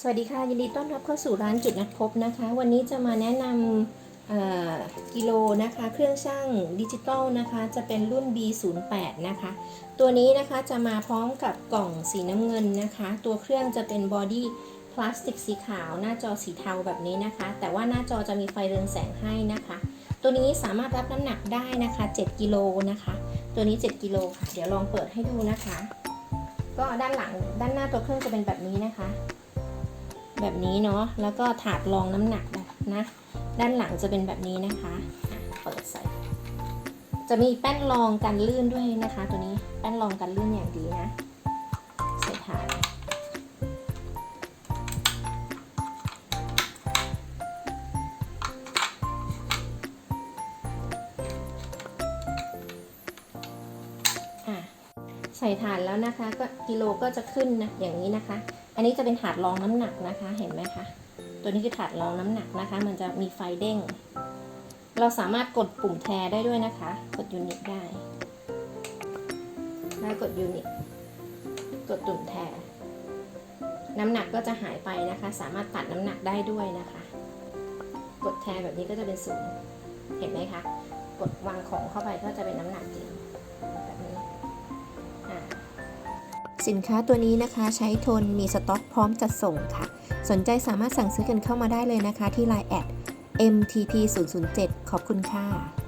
สวัสดีค่ะ ยินดีต้อนรับเข้าสู่ร้านจุดนัดพบนะคะ วันนี้จะมาแนะนำกิโลนะคะ เครื่องช่างดิจิตอลนะคะ จะเป็นรุ่น B08 นะคะ ตัวนี้นะคะจะมาพร้อมกับกล่องสีน้ำเงินนะคะ ตัวเครื่องจะเป็นบอดี้พลาสติกสีขาว หน้าจอสีเทาแบบนี้นะคะ แต่ว่าหน้าจอจะมีไฟเรืองแสงให้นะคะ ตัวนี้สามารถรับน้ำหนักได้นะคะ 7 กิโลนะคะ ตัวนี้ 7 กิโลค่ะ เดี๋ยวลองเปิดให้ดูนะคะ ก็ด้านหลังด้านหน้าตัวเครื่องจะเป็นแบบนี้นะคะ แบบนี้เนาะแล้วก็ถาดรองน้ำหนักนะด้านหลังจะเป็นแบบนี้นะคะเปิดใส่ จะมีแป้นรองกันลื่นด้วยนะคะ ตัวนี้แป้นรองกันลื่นอย่างดีนะใส่ถาดอะใส่ถาดแล้วนะคะก็กิโลก็จะขึ้นนะอย่างนี้นะคะ อันนี้จะเป็นถาดรองน้ำหนักนะคะ เห็นไหมคะ ตัวนี้คือถาดรองน้ำหนักนะคะ มันจะมีไฟเด้ง เราสามารถกดปุ่มแทร์ได้ด้วยนะคะ กดยูนิตได้แล้กดยูนิต กดตุ่มแทร์น้ำหนักก็จะหายไปนะคะ สามารถตัดน้ำหนักได้ด้วยนะคะ กดแทร์แบบนี้ก็จะเป็นศูนย์ เห็นไหมคะ กดวางของเข้าไปก็จะเป็นน้ำหนักจริง สินค้าตัวนี้นะคะใช้ทนมีสต็อกพร้อมจัดส่งค่ะ สนใจสามารถสั่งซื้อกันเข้ามาได้เลยนะคะที่ Line แอด MTP 007ขอบคุณค่ะ